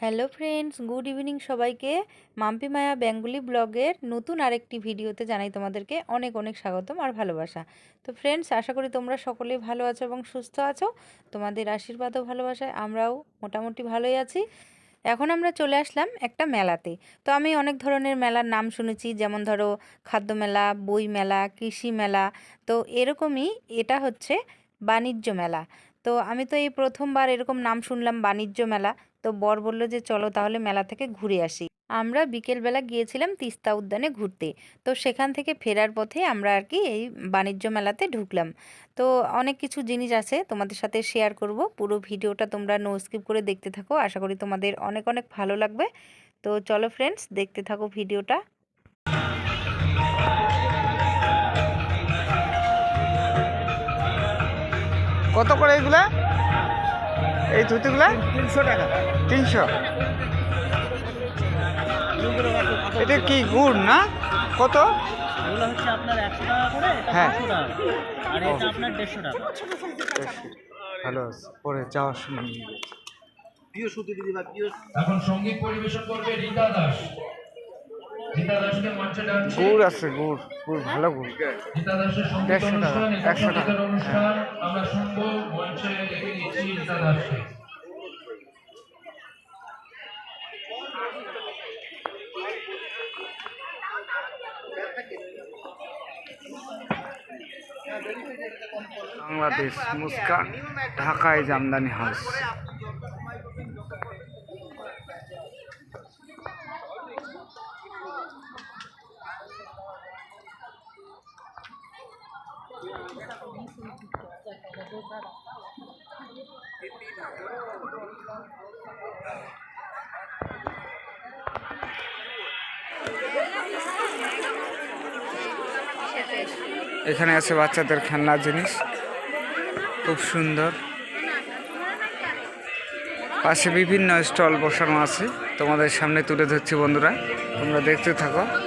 Hello friends, good evening সবাইকে। মাম্পি মায়া Bengali ব্লগের নতুন আরেকটি ভিডিওতে জানাই তোমাদেরকে অনেক অনেক স্বাগতম আর ভালোবাসা। তো ফ্রেন্ডস, আশা করি তোমরা সকলেই ভালো আছো এবং সুস্থ আছো। তোমাদের আশীর্বাদ ও ভালোবাসায়, আমরাও মোটামুটি ভালোই আছি। এখন আমরা চলে আসলাম একটা মেলাতে। তো আমি অনেক ধরনের মেলার নাম শুনেছি, যেমন ধরো খাদ্য মেলা, বই মেলা, কৃষি মেলা। তো এরকমই এটা হচ্ছে বাণিজ্য মেলা। তো আমি তো এই প্রথমবার এরকম নাম শুনলাম, বাণিজ্য মেলা। তো বর বলল যে, চলো তাহলে মেলা থেকে ঘুরে আসি। আমরা বিকেলবেলা গিয়েছিলাম তিস্তা উদ্যানে ঘুরতে। তো সেখান থেকে ফেরার পথে আমরা আর কি এই বাণিজ্য মেলাতে ঢুকলাম। তো অনেক কিছু জিনিস আছে তোমাদের সাথে শেয়ার করব। পুরো ভিডিওটা তোমরা নো স্কিপ করে দেখতে থাকো। আশা করি তোমাদের অনেক অনেক ভালো লাগবে। তো চলো ফ্রেন্ডস দেখতে থাকো ভিডিওটা। কত করে এগুলা? এই ধুতিগুলা? তিনশো টাকা। তিনশো? এটা কি গুড় না? কত? হচ্ছে আপনার টাকা করে হ্যাঁ। আর এটা আপনার দেড়শো টাকা। ভালো পরে যাওয়ার সময় প্রিয় সুতি দিদি বা প্রিয় এখন সংগীত পরিবেশন করবে রীতা দাস রীতা দাসকে মঞ্চে ডাকছে গুড় আছে গুড় গুড় ভালো গুড়। রীতা দাসের দেড়শো টাকা, একশো টাকা। আমরা শুনব মঞ্চে ডেকে নিচ্ছি রীতা দাসকে বাংলাদেশ মুস্কান ঢাকায় জামদানি হাউস। এখানে আছে বাচ্চাদের খেলনার জিনিস। খুব সুন্দর। পাশে বিভিন্ন স্টল বসানো আছে। তোমাদের সামনে তুলে ধরছি বন্ধুরা। তোমরা দেখতে থাকো।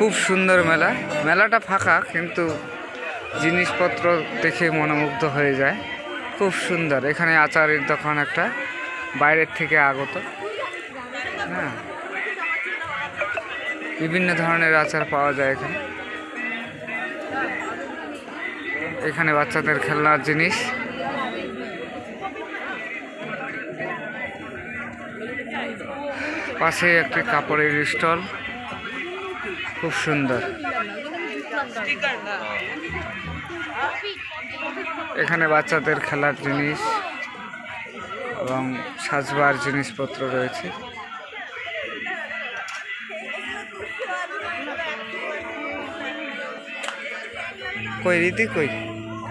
খুব সুন্দর মেলা। মেলাটা ফাঁকা, কিন্তু জিনিসপত্র দেখে মনোমুগ্ধ হয়ে যায়। খুব সুন্দর। এখানে আচারের দোকান একটা, বাইরের থেকে আগত। হ্যাঁ। বিভিন্ন ধরনের আচার পাওয়া যায় এখানে। এখানে বাচ্চাদের খেলনার জিনিস। পাশে একটি কাপড়ের স্টল। খুব সুন্দর। এখানে বাচ্চাদের খেলার জিনিস এবং সাজবার জিনিসপত্র রয়েছে। কই রীতি কই?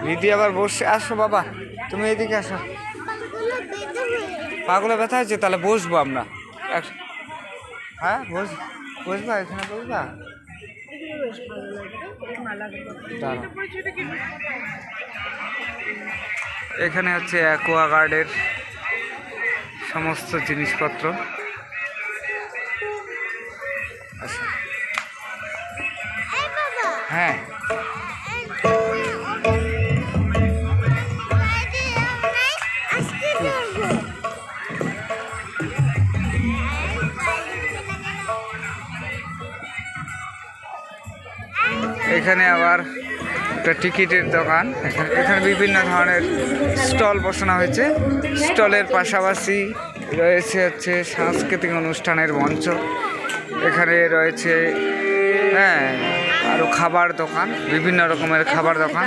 রীতি আবার বসে আসো বাবা, তুমি এদিকে আসো। পাগুলো ব্যথা হয়েছে, তাহলে বসবো আমরা। হ্যাঁ বস বসবা, এখানে বসবা? দাঁড়াও। এখানে হচ্ছে অ্যাকোয়া গার্ডের সমস্ত জিনিসপত্র আচ্ছা। হ্যাঁ এখানে আবার একটা টিকিটের দোকান। এখানে বিভিন্ন ধরনের স্টল বসানো হয়েছে। স্টলের পাশাপাশি রয়েছে হচ্ছে সাংস্কৃতিক অনুষ্ঠানের মঞ্চ। এখানে রয়েছে হ্যাঁ আরও খাবার দোকান, বিভিন্ন রকমের খাবার দোকান।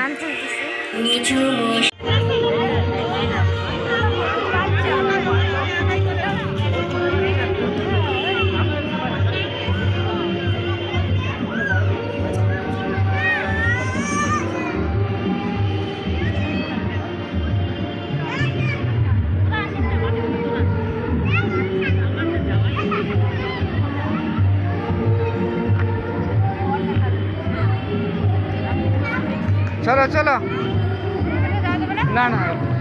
চলো চলো। না না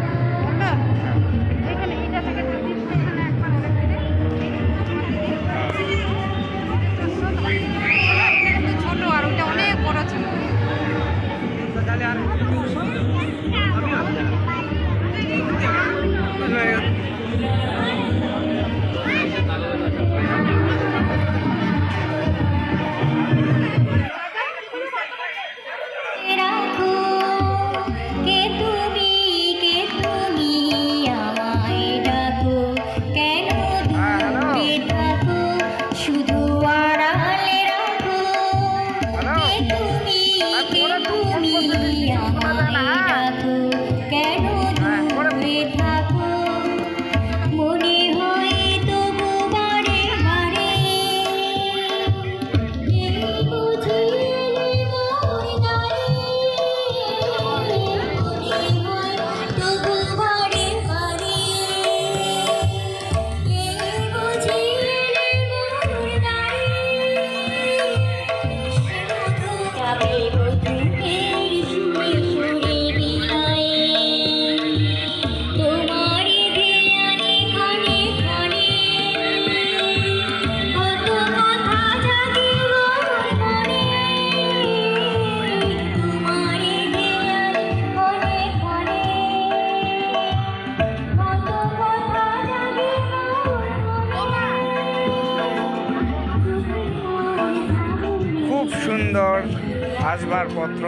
আসবাবপত্র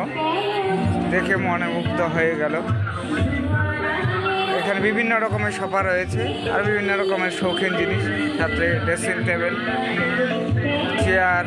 দেখে মনে মুগ্ধ হয়ে গেল। এখানে বিভিন্ন রকমের সোফা রয়েছে আর বিভিন্ন রকমের শৌখিন জিনিস সাথে ড্রেসিং টেবিল চেয়ার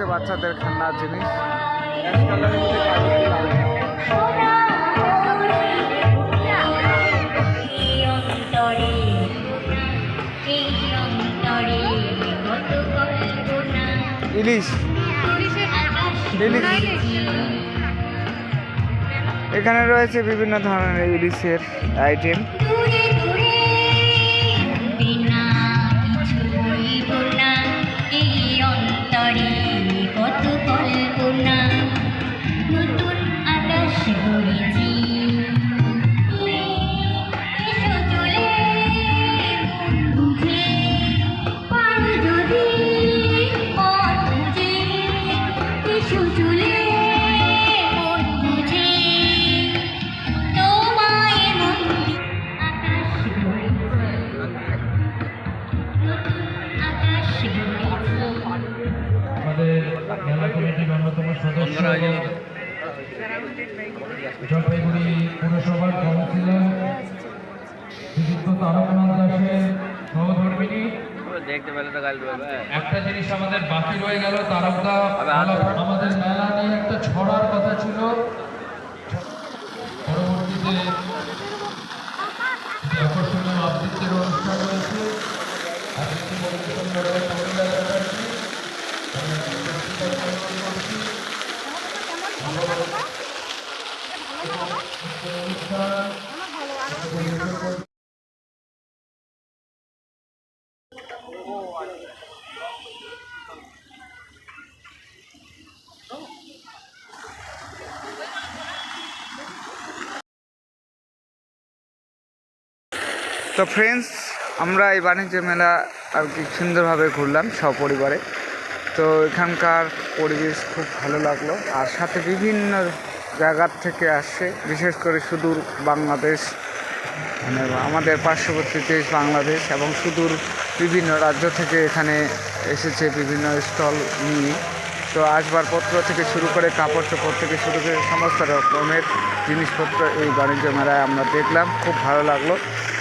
রয়েছে বাচ্চাদের খেলনার জিনিস। ইলিশ। এখানে রয়েছে বিভিন্ন ধরনের ইলিশের আইটেম। জলপাইগুড়ি পুরসভার কাউন্সিলর শ্রীযুক্ত তারকনাথ দাসের সহধর্মিনী। দেখতে পেলে তো গাল একটা জিনিস আমাদের বাকি রয়ে গেল তারকদা আমাদের মেলা নিয়ে একটা ছড়ার কথা ছিল। পরবর্তীতে আকর্ষণীয় আবৃত্তির অনুষ্ঠান রয়েছে আবৃত্তি পরিবেশন করবেন মহিলা ব্যাপারটি আমি পুরস্কার প্রদান করছি। অনুষ্ঠান পরিবেশন করবেন তো ফ্রেন্ডস আমরা এই বাণিজ্য মেলা আর কি সুন্দরভাবে ঘুরলাম সপরিবারে। তো এখানকার পরিবেশ খুব ভালো লাগল। আর সাথে বিভিন্ন জায়গার থেকে আসছে বিশেষ করে সুদূর বাংলাদেশ মানে আমাদের পার্শ্ববর্তী দেশ বাংলাদেশ এবং সুদূর বিভিন্ন রাজ্য থেকে এখানে এসেছে বিভিন্ন স্টল নিয়ে। তো আসবাবপত্র থেকে শুরু করে কাপড় চোপড় থেকে শুরু করে সমস্ত রকমের জিনিসপত্র এই বাণিজ্য মেলায় আমরা দেখলাম, খুব ভালো লাগল।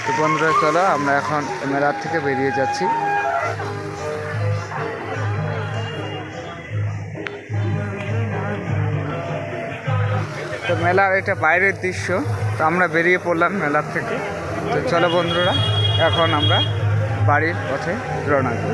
তো বন্ধুরা, চলো আমরা এখন মেলার থেকে বেরিয়ে যাচ্ছি। তো মেলার এটা বাইরের দৃশ্য, তো আমরা বেরিয়ে পড়লাম মেলার থেকে। তো চলো বন্ধুরা, এখন আমরা বাড়ির পথে রওনা দিই।